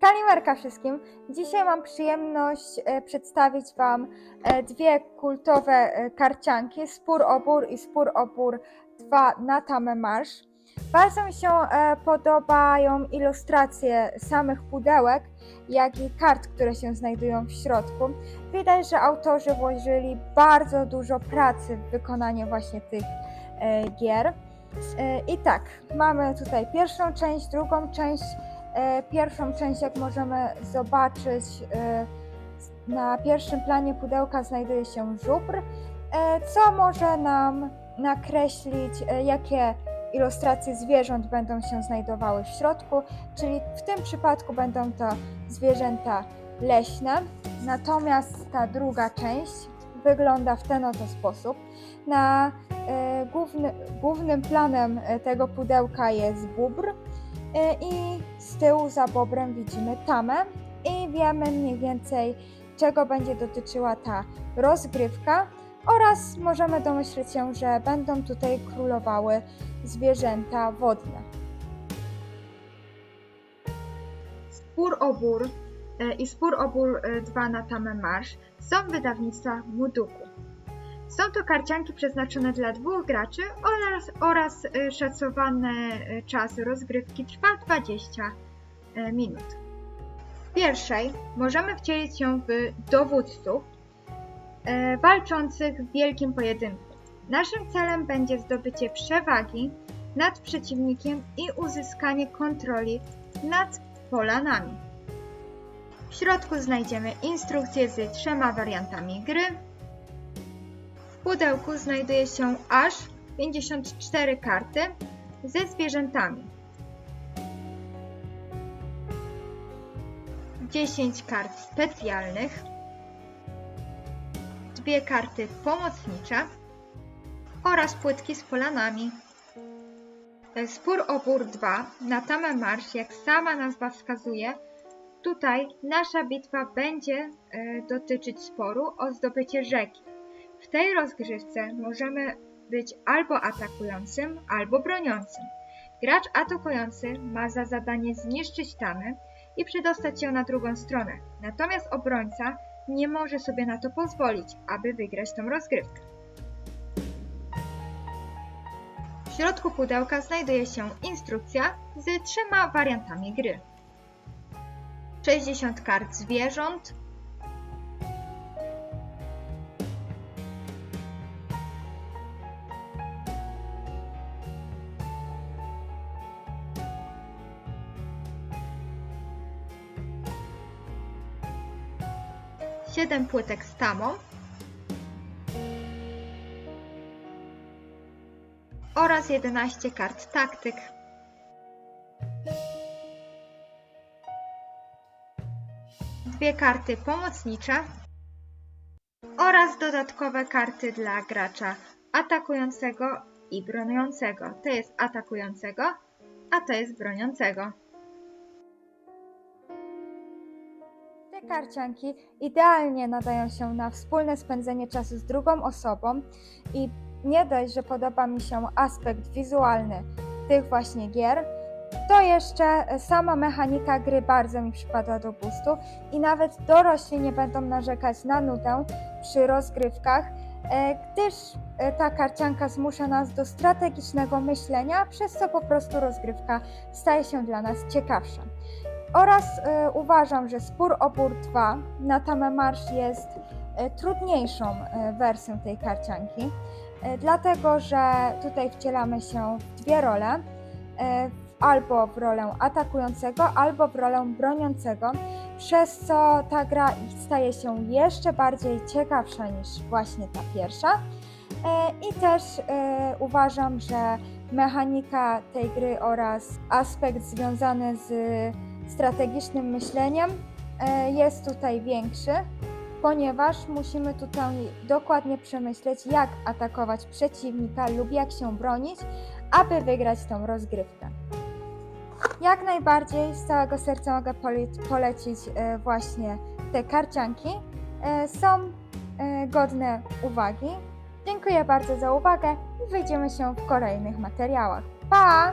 Kalimerka wszystkim. Dzisiaj mam przyjemność e, przedstawić Wam e, dwie kultowe e, karcianki, Spór Obór i Spór Obór 2 na tamę marsz. Bardzo mi się podobają ilustracje samych pudełek, jak i kart, które się znajdują w środku. Widać, że autorzy włożyli bardzo dużo pracy w wykonanie właśnie tych gier. I tak, mamy tutaj pierwszą część, drugą część. E, Pierwszą część, jak możemy zobaczyć, e, na pierwszym planie pudełka znajduje się żubr, e, co może nam nakreślić, jakie ilustracje zwierząt będą się znajdowały w środku, czyli w tym przypadku będą to zwierzęta leśne. Natomiast ta druga część wygląda w ten oto sposób. Na e, główny, głównym planem tego pudełka jest bóbr i z tyłu za bobrem widzimy tamę i wiemy mniej więcej czego będzie dotyczyła ta rozgrywka oraz możemy domyśleć się, że będą tutaj królowały zwierzęta wodne. Spór obór e, i Spór obór 2 na tamę marsz są wydawnictwa Muduku. Są to karcianki przeznaczone dla dwóch graczy oraz, oraz e, szacowany e, czas rozgrywki trwa 20 e, minut. W pierwszej możemy wcielić się w dowódców walczących w wielkim pojedynku. Naszym celem będzie zdobycie przewagi nad przeciwnikiem i uzyskanie kontroli nad polanami. W środku znajdziemy instrukcję z trzema wariantami gry. Pudełku znajduje się aż 54 karty ze zwierzętami. 10 kart specjalnych, dwie karty pomocnicze oraz płytki z polanami. Spór Obór 2 na tamę marsz, jak sama nazwa wskazuje, tutaj nasza bitwa będzie e, dotyczyć sporu o zdobycie rzeki. W tej rozgrywce możemy być albo atakującym, albo broniącym. Gracz atakujący ma za zadanie zniszczyć tamę i przedostać się na drugą stronę, natomiast obrońca nie może sobie na to pozwolić, aby wygrać tą rozgrywkę. W środku pudełka znajduje się instrukcja z trzema wariantami gry. 60 kart zwierząt, siedem płytek z tamą oraz 11 kart taktyk. Dwie karty pomocnicze oraz dodatkowe karty dla gracza atakującego i broniącego. To jest atakującego, a to jest broniącego. Te karcianki idealnie nadają się na wspólne spędzenie czasu z drugą osobą i nie dość, że podoba mi się aspekt wizualny tych właśnie gier, to jeszcze sama mechanika gry bardzo mi przypada do gustu i nawet dorośli nie będą narzekać na nudę przy rozgrywkach, e, gdyż e, ta karcianka zmusza nas do strategicznego myślenia, przez co po prostu rozgrywka staje się dla nas ciekawsza. Oraz e, uważam, że Spór Obór 2 na Tamę Marsz jest e, trudniejszą e, wersją tej karcianki, e, dlatego że tutaj wcielamy się w dwie role, e, albo w rolę atakującego, albo w rolę broniącego, przez co ta gra staje się jeszcze bardziej ciekawsza niż właśnie ta pierwsza. E, I też e, uważam, że mechanika tej gry oraz aspekt związany z strategicznym myśleniem e, jest tutaj większy, ponieważ musimy tutaj dokładnie przemyśleć, jak atakować przeciwnika lub jak się bronić, aby wygrać tą rozgrywkę. Jak najbardziej z całego serca mogę pole- polecić e, właśnie te karcianki. E, Są godne uwagi. Dziękuję bardzo za uwagę i wyjdziemy się w kolejnych materiałach. Pa!